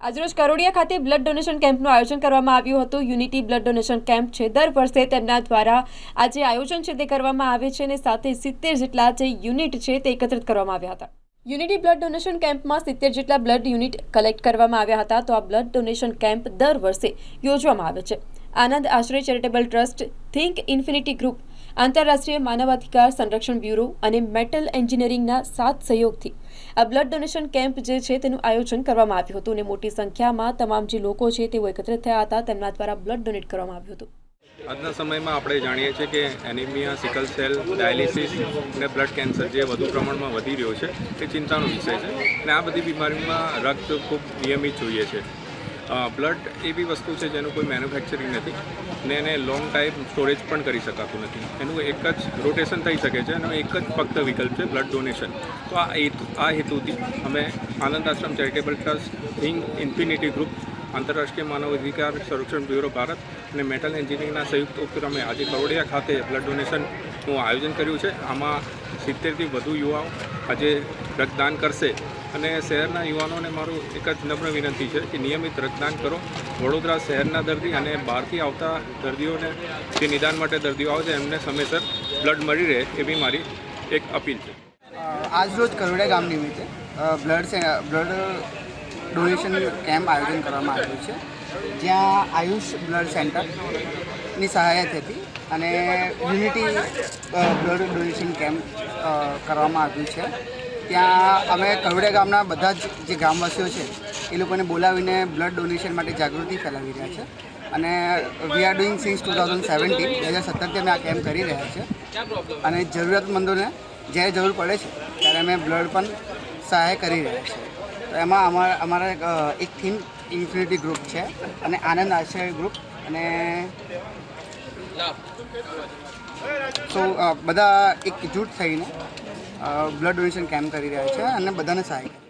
આજરોજ કરોડિયા ખાતે blood donation કેમ્પનું આયોજન કરવામાં આવ્યું હતું. યુનિટી બ્લડ ડોનેશન કેમ્પ છે. દર વર્ષે તેમના દ્વારા આ જે આયોજન છે તે કરવામાં આવે છે અને સાથે સિત્તેર જેટલા જે યુનિટ છે તે એકત્રિત કરવામાં આવ્યા હતા. યુનિટી બ્લડ ડોનેશન કેમ્પમાં સિત્તેર જેટલા બ્લડ યુનિટ કલેક્ટ કરવામાં આવ્યા હતા. તો આ બ્લડ ડોનેશન કેમ્પ દર વર્ષે યોજવામાં આવે છે. Anand Ashray charitable trust, think infinity group આંતરરાષ્ટ્રીય માનવાધિકાર સંરક્ષણ બ્યુરો અને મેટલ એન્જિનિયરિંગના સાથ સહયોગથી આ બ્લડ ડોનેશન કેમ્પ જે છે તેનું આયોજન કરવામાં આવ્યું હતું અને મોટી સંખ્યામાં તમામ જે લોકો છે તેઓ એકત્રિત થયા હતા. તેમના દ્વારા બ્લડ ડોનેટ કરવામાં આવ્યું હતું. આજના સમયમાં આપણે જાણીએ છીએ કે એનિમિયા, સિકલ સેલ, ડાયાલિસિસ અને બ્લડ કેન્સર જે વધુ પ્રમાણમાં વધી રહ્યો છે તે ચિંતાનો વિષય છે અને આ બધી બીમારીમાં રક્ત ખૂબ નિયમિત જોઈએ છે. બ્લડ એવી વસ્તુ છે જેનું કોઈ મેન્યુફેક્ચરિંગ નથી ને એને લોંગ ટાઈમ સ્ટોરેજ પણ કરી શકાતું નથી. એનું એક જ રોટેશન થઈ શકે છે અને એક જ ફક્ત વિકલ્પ છે બ્લડ ડોનેશન તો આ હેતુ, આ હેતુથી અમે Anand Ashram charitable trust in infinity group આંતરરાષ્ટ્રીય માનવ અધિકાર સંરક્ષણ બ્યુરો ભારત અને મેટલ એન્જિનિયરિંગના સંયુક્ત ઉપક્રમે આજે કરોડિયા ખાતે બ્લડ ડોનેશનનું આયોજન કર્યું છે. આમાં સિત્તેરથી વધુ યુવાઓ આજે રક્તદાન કરશે અને શહેરના યુવાનોને મારું એક જ નમ્ર વિનંતી છે કે નિયમિત રક્તદાન કરો. વડોદરા શહેરના દર્દી અને બહારથી આવતા દર્દીઓને જે નિદાન માટે દર્દીઓ આવે છે, એમને સમયસર બ્લડ મળી રહે એવી મારી એક અપીલ છે. આજરોજ કરોડા ગામ નિમિત્તે બ્લડ બ્લડ ડોનેશન કેમ્પ આયોજન કરવામાં આવ્યું છે, જ્યાં આયુષ બ્લડ સેન્ટરની સહાયતાથી અને યુનિટી બ્લડ ડોનેશન કેમ્પ કરવામાં આવ્યું છે. ત્યાં અમે કરોડા ગામના બધા જ જે ગામવાસીઓ છે, એ લોકોને બોલાવીને બ્લડ ડોનેશન માટે જાગૃતિ ફેલાવી રહ્યા છે. અને we are doing since two thousand seventeen, બે હજાર સત્તરથી અમે આ કેમ્પ કરી રહ્યા છે. અને જરૂરિયાતમંદોને જ્યારે જરૂર પડે છે, ત્યારે અમે બ્લડ પણ સહાય કરી રહ્યા છીએ. એમાં અમારા અમારા એક, થીમ ઇન્ફિનિટી ગ્રુપ છે અને આનંદ આશ્રય ગ્રુપ અને સો બધા એક જૂથ થઈને બ્લડ ડોનેશન કેમ્પ કરી રહ્યા છે અને બધાને સહાય